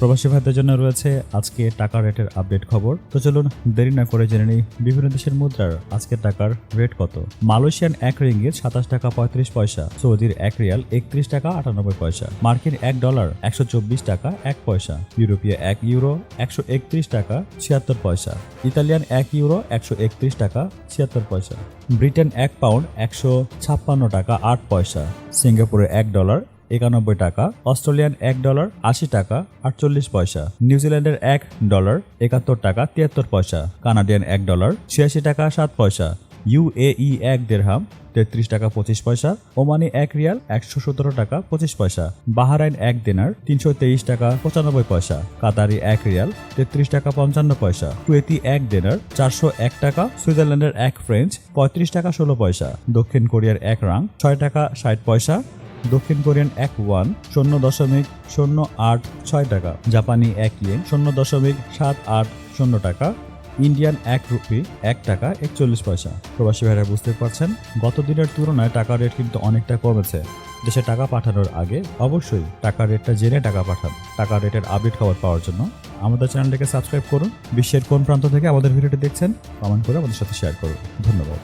প্রবাসী ভাইদের জন্য রয়েছে আজকে টাকা রেটের আপডেট খবর। তো চলুন দেরি না করে জেনে নিই বিভিন্ন দেশের মুদ্রার আজকের টাকার রেট কত। মালয়েশিয়ান এক রিঙ্গিত সাতাশ টাকা পঁয়ত্রিশ পয়সা, সৌদির এক রিয়াল একত্রিশ টাকা আটানব্বই পয়সা, মার্কিন এক ডলার একশো চব্বিশ টাকা এক পয়সা, ইউরোপীয় এক ইউরো একশো একত্রিশ টাকা ছিয়াত্তর পয়সা, ইতালিয়ান এক ইউরো একশো একত্রিশ টাকা ছিয়াত্তর পয়সা, ব্রিটেন এক পাউন্ড একশো ছাপ্পান্ন টাকা আট পয়সা, সিঙ্গাপুরে এক ডলার একানব্বই টাকা, অস্ট্রেলিয়ান এক ডলার আশি টাকা, আটচল্লিশ পয়সা নিউজিল্যান্ডের এক ডলার একাত্তর টাকা তিয়াত্তর পয়সা, কানাডিয়ান এক ডলার ছিয়াশি টাকা সাত পয়সা, ইউএই এক দেড়হাম তেত্রিশ টাকা পঁচিশ পয়সা, ওমানি এক রিয়াল একশো সতেরো টাকা পঁচিশ পয়সা, বাহারাইন এক দিনার তিনশো তেইশ টাকা পঁচানব্বই পয়সা, কাতারি এক রিয়াল তেত্রিশ টাকা পঞ্চান্ন পয়সা, কুয়েতি এক দিনার চারশো এক টাকা, সুইজারল্যান্ডের এক ফ্রেঞ্চ পঁয়ত্রিশ টাকা ষোলো পয়সা, দক্ষিণ কোরিয়ার এক রাং ছয় টাকা ষাট পয়সা দক্ষিণ কোরিয়ান এক ওয়ান শূন্য দশমিক শূন্য আট ছয় টাকা, জাপানি এক ইয়েন শূন্য দশমিক সাত আট শূন্য টাকা, ইন্ডিয়ান এক রুপি এক টাকা একচল্লিশ পয়সা। প্রবাসী ভাইরা বুঝতে পারছেন? গত দিনের তুলনায় টাকা রেট কিন্তু অনেকটা কমেছে। দেশে টাকা পাঠানোর আগে অবশ্যই টাকা রেটটা জেনে টাকা পাঠান। টাকা রেটের আপডেট খবর পাওয়ার জন্য আমাদের চ্যানেলটিকে সাবস্ক্রাইব করুন। বিশ্বের কোন প্রান্ত থেকে আমাদের ভিডিওটি দেখছেন, কমেন্ট করে আমাদের সাথে শেয়ার করুন। ধন্যবাদ।